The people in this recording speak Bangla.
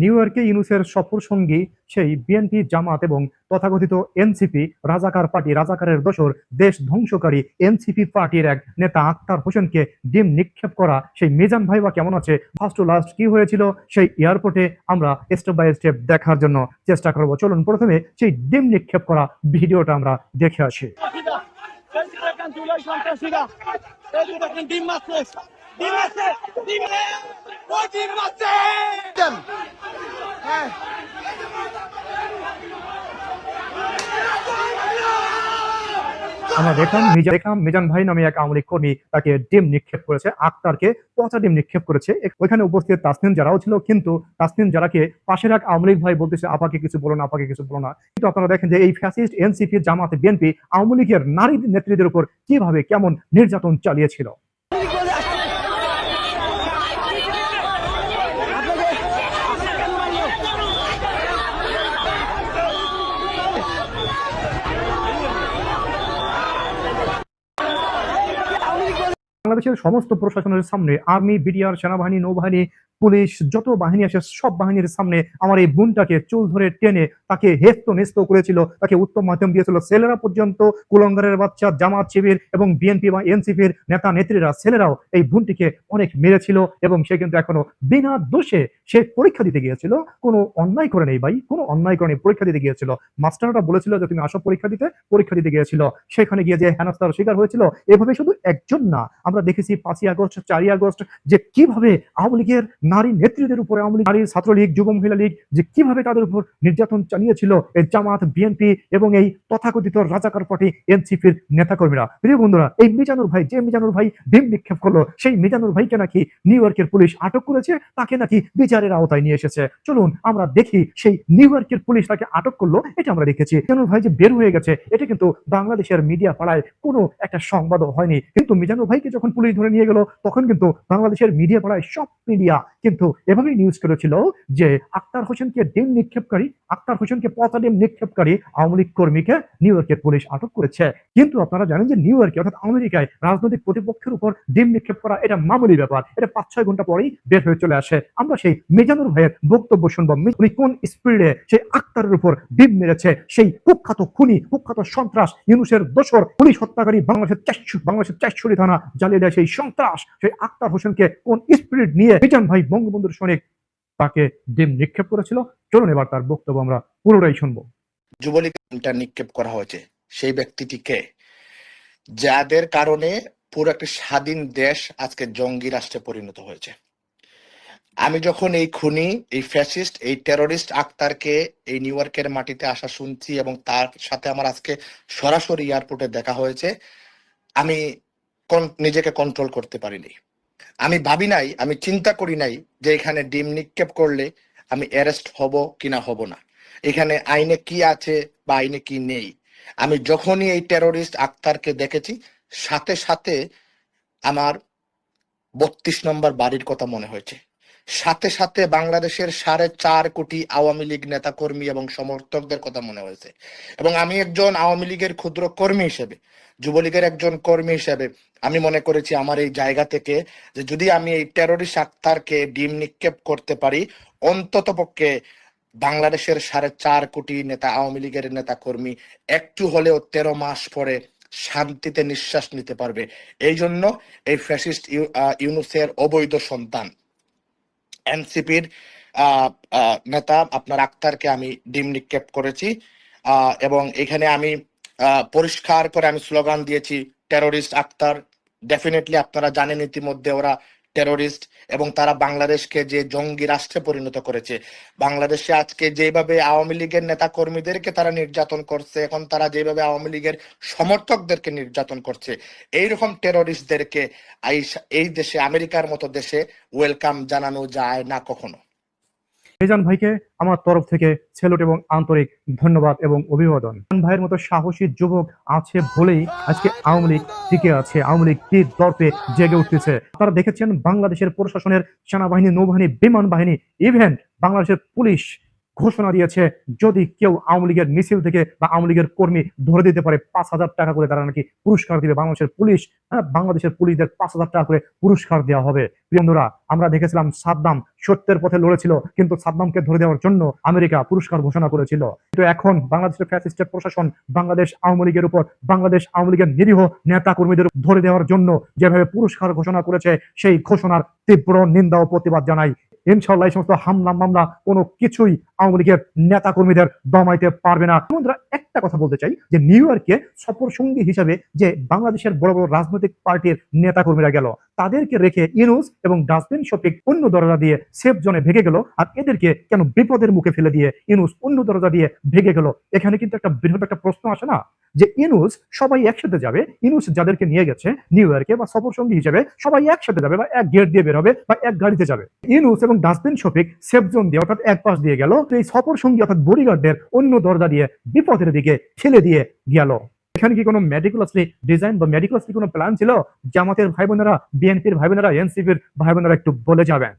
নিউ ইয়র্কে ইউনুসের সফর সঙ্গী সেই বিএনপি জামাত এবং তথাকথিত এনসিপি রাজাকার পার্টি রাজাকারের দোসর দেশ ধ্বংসকারী এনসিপি পার্টির এক নেতা আক্তার হোসেনকে ডিম নিক্ষেপ করা, সেই মিজান ভাই বা কেমন আছে? ফার্স্ট টু লাস্ট কি হয়েছিল? সেই এয়ারপোর্টে আমরা স্টেপ বাই স্টেপ দেখার জন্য চেষ্টা করব। চলুন, প্রথমে সেই ডিম নিক্ষেপ করা ভিডিওটা আমরা দেখে আসি। হ্যাঁ। আমরা দেখলাম মিজান দেখলাম মিজান ভাই নামে এক আওয়ামী কর্মী তাকে ডিম নিক্ষেপ করেছে আক্তারকে পচা ডিম নিক্ষেপ করেছে। ওইখানে উপস্থিত তাসনিম যারাও ছিল কিন্তু তাসনিম যারাকে পাশের এক আওয়ামী লীগ ভাই বলতেছে আপাকে কিছু বলো না আপাকে কিছু বলো না। কিন্তু আপনারা দেখেন যে এই fascist NCP Jamaat BNP Awami লীগের নারী নেত্রীদের উপর কীভাবে কেমন নির্যাতন চালিয়েছিল। বাংলাদেশের সমস্ত প্রশাসনের সামনে আর্মি বিডিআর সেনাবাহিনী নৌবাহিনী পুলিশ, যত বাহিনী আছে, সব বাহিনীর সামনে আমার এই বোনটাকে চুল ধরে টেনে তাকে হেস্ত নেস্ত করেছিল, তাকে উত্তম মাধ্যম দিয়েছিল। ছেলেরা পর্যন্ত, কুলঙ্গারের বাচ্চা, জামাত শিবির এবং বিএনপি বা এনসিপির নেতা নেত্রীরা, ছেলেরাও এই বোনটিকে অনেক মেরেছিল এবং সে কিন্তু এখনও বিনা দোষে সে পরীক্ষা দিতে গিয়েছিল। কোনো অন্যায় করে নেই ভাই, কোনো অন্যায় করে নেই, পরীক্ষা দিতে গিয়েছিল। মাস্টাররা বলেছিল যে, তুমি আসো পরীক্ষা দিতে। পরীক্ষা দিতে গিয়েছিল। সেখানে গিয়ে যে হেনস্থার শিকার হয়েছিল, এভাবে শুধু একজন না, আমরা দেখেছি পাঁচই আগস্ট, চারই আগস্ট যে কীভাবে আওয়ামী লীগের নারী নেত্রীদের উপরে আওয়ামী লীগ, নারী ছাত্রলীগ, যুব মহিলা লীগ যে কীভাবে তাদের উপর নির্যাতন চালিয়েছিল, এই জামাত বিএনপি এবং এই তথাকথিত রাজাকার পার্টি এনসিপির নেতাকর্মীরা। প্রিয় বন্ধুরা, এই মিজানুর ভাই, যে মিজানুর ভাই ডিম নিক্ষেপ করল, সেই মিজানুর ভাইকে নাকি নিউ ইয়র্কের পুলিশ আটক করেছে, তাকে নাকি বিচারের আওতায় নিয়ে এসেছে। চলুন, আমরা দেখি সেই নিউ ইয়র্কের পুলিশ তাকে আটক করল, এটা আমরা দেখেছি। মিজানুর ভাই যে বের হয়ে গেছে, এটা কিন্তু বাংলাদেশের মিডিয়া পাড়ায় কোনো একটা সংবাদও হয়নি। কিন্তু মিজানুর ভাইকে যখন পুলিশ ধরে নিয়ে গেল, তখন কিন্তু বাংলাদেশের মিডিয়া পাড়ায় সব মিডিয়া কিন্তু এভাবেই নিউজ করেছিল যে আক্তার হোসেনকে ডিম নিক্ষেপকারী, আক্তার হোসেনকে পচা ডিম নিক্ষেপকারী আওয়ামী লীগ কর্মীকে নিউ ইয়র্কের পুলিশ আটক করেছে। কিন্তু আপনারা জানেন যে নিউ ইয়র্কে অর্থাৎ আমেরিকায় রাজনৈতিক প্রতিপক্ষের উপর ডিম নিক্ষেপ করা এটা মামুলি ব্যাপার। এটা পাঁচ ছয় ঘণ্টা পরেই বের হয়ে চলে আসে। আমরা সেই মিজানুর ভাইয়ের বক্তব্য শুনব। উনি কোন স্পিডে সেই আক্তারের উপর ডিম মেরেছে? সেই কুখ্যাত খুনি, কুখ্যাত সন্ত্রাস, ইউনুসের দোসর, পুলিশ হত্যাকারী বাংলাদেশের চারশো বাংলাদেশের চারশোটি থানা জ্বালিয়ে দেয় সেই সন্ত্রাস। সেই আক্তার হোসেনকে কোন স্পিরিট নিয়ে মিজান ভাই বঙ্গবন্ধুর সৈনিক তাকে ডিম নিক্ষেপ করেছিল। চলুন এবার তার বক্তব্য আমরা পুরোটাই শুনব। যুবলীগটা নিক্ষেপ করা হয়েছে। সেই ব্যক্তিটিকে যাদের কারণে পুরো একটা স্বাধীন দেশ আজকে জঙ্গি রাষ্ট্রে পরিণত হয়েছে। আমি যখন এই খুনি, এই ফ্যাসিস্ট, এই টেরোরিস্ট আক্তারকে এই নিউ ইয়র্কের মাটিতে আসা শুনছি এবং তার সাথে আমার আজকে সরাসরি এয়ারপোর্টে দেখা হয়েছে, আমি নিজেকে কন্ট্রোল করতে পারিনি। আমি ভাবি নাই, আমি চিন্তা করি নাই যে এখানে ডিম নিক্ষেপ করলে আমি অ্যারেস্ট হব কিনা হব না। এখানে আইনে কি আছে বা আইনে কি নেই। আমি যখনই এই টেরোরিস্ট আক্তারকে দেখেছি, সাথে সাথে আমার বত্রিশ নম্বর বাড়ির কথা মনে হয়েছে। সাথে সাথে বাংলাদেশের সাড়ে চার কোটি আওয়ামী লীগ নেতা কর্মী এবং সমর্থকদের কথা মনে হয়েছে। এবং আমি একজন আওয়ামী লীগের ক্ষুদ্র কর্মী হিসেবে, যুবলীগের একজন কর্মী হিসেবে, আমি মনে করেছি আমার এই জায়গা থেকে যে যদি আমি এই টেরোরিস্ট আক্তারকে ডিম নিক্ষেপ করতে পারি, অন্তত পক্ষে বাংলাদেশের সাড়ে চার কোটি নেতা, আওয়ামী লীগের নেতা কর্মী একটু হলেও তেরো মাস পরে শান্তিতে নিঃশ্বাস নিতে পারবে। এই জন্য এই ফ্যাসিস্ট ইউনুসের অবৈধ সন্তান এনসিপির নেতা, আপনার আক্তারকে আমি ডিম নিক্ষেপ করেছি। এবং এখানে আমি পরিষ্কার করে আমি স্লোগান দিয়েছি, টেরোরিস্ট আক্তার। ডেফিনেটলি আপনারা জানেন ইতিমধ্যে ওরা টেরোরিস্ট এবং তারা বাংলাদেশকে যে জঙ্গি রাষ্ট্রে পরিণত করেছে। বাংলাদেশে আজকে যেভাবে আওয়ামী লীগের নেতা কর্মীদেরকে তারা নির্যাতন করছে, এখন তারা যেভাবে আওয়ামী লীগের সমর্থকদেরকে নির্যাতন করছে, এইরকম টেরোরিস্টদেরকে এই- দেশে, আমেরিকার মতো দেশে ওয়েলকাম জানানো যায় না কখনো। মিজান ভাইকে আমার তরফ থেকে সেলুট এবং আন্তরিক ধন্যবাদ এবং অভিবাদন ভাইয়ের মতো সাহসী যুবক আছে বলেই আজকে আওয়ামী লীগ টিকে আছে, আওয়ামী লীগ তীর দর্পে জেগে উঠতেছে আপনারা দেখেছেন বাংলাদেশের প্রশাসনের সেনাবাহিনী, নৌবাহিনী, বিমান বাহিনী, ইভেন বাংলাদেশের পুলিশ ঘোষণা দিয়েছে, যদি কেউ আওয়ামী লীগের মিছিল থেকে বা আওয়ামী লীগের কর্মী ধরে দিতে পারে পাঁচ হাজার টাকা করে, তারা নাকি পুরস্কার দিবে বাংলাদেশের পুলিশ হ্যাঁ বাংলাদেশের পুলিশদের পাঁচ হাজার টাকা করে পুরস্কার দেওয়া হবে। বন্ধুরা, আমরা দেখেছিলাম সাদ্দাম সত্যের পথে লড়েছিল, কিন্তু সাদ্দামকে ধরে দেওয়ার জন্য আমেরিকা পুরস্কার ঘোষণা করেছিল। কিন্তু এখন বাংলাদেশের ফ্যাসিস্টের প্রশাসন বাংলাদেশ আওয়ামী লীগের উপর, বাংলাদেশ আওয়ামী লীগের নিরীহ নেতা কর্মীদের ধরে দেওয়ার জন্য যেভাবে পুরস্কার ঘোষণা করেছে, সেই ঘোষণার তীব্র নিন্দা ও প্রতিবাদ জানাই ইনশাল্লাহ এই সমস্ত হামলা মামলা কোনো কিছুই আওয়ামী লীগের নেতা কর্মীদের দমাইতে পারবে না। বন্ধুরা, একটা কথা বলতে চাই, যে নিউ ইয়র্কে সফর সঙ্গী হিসাবে যে বাংলাদেশের বড় বড় রাজনৈতিক পার্টির নেতা কর্মীরা গেল, তাদেরকে রেখে ইনুস এবং ডাস্টবিন শফিক অন্য দরজা দিয়ে সেফ জোনে ভেগে গেল আর এদেরকে কেন বিপদের মুখে ফেলে দিয়ে ইনুস অন্য দরজা দিয়ে ভেগে গেল? এখানে কিন্তু একটা বৃহৎ একটা প্রশ্ন আসে না? যে ইনুস সবাই একসাথে যাবে। ইনুস যাদেরকে নিয়ে গেছে নিউ ইয়র্কে বা সফর সঙ্গী হিসেবে সবাই একসাথে যাবে বা এক গেট দিয়ে বের হবে বা এক গাড়িতে যাবে। ইনুস এবং ডাস্টবিন শফিক সেফ জোন দিয়ে অর্থাৎ এক পাশ দিয়ে গেল। তো এই সফর সঙ্গী অর্থাৎ বডিগার্ডদের অন্য দরজা দিয়ে বিপদের দিকে ঠেলে দিয়ে গেল। এখানে কি কোনো মেডিকুলাসলি ডিজাইন বা মেডিকুলাসলি কোনো প্ল্যান ছিল? জামাতের ভাই বোনেরা বিএনপির ভাই বোনেরা এনসিপির ভাই বোনেরা একটু বলে যাবেন।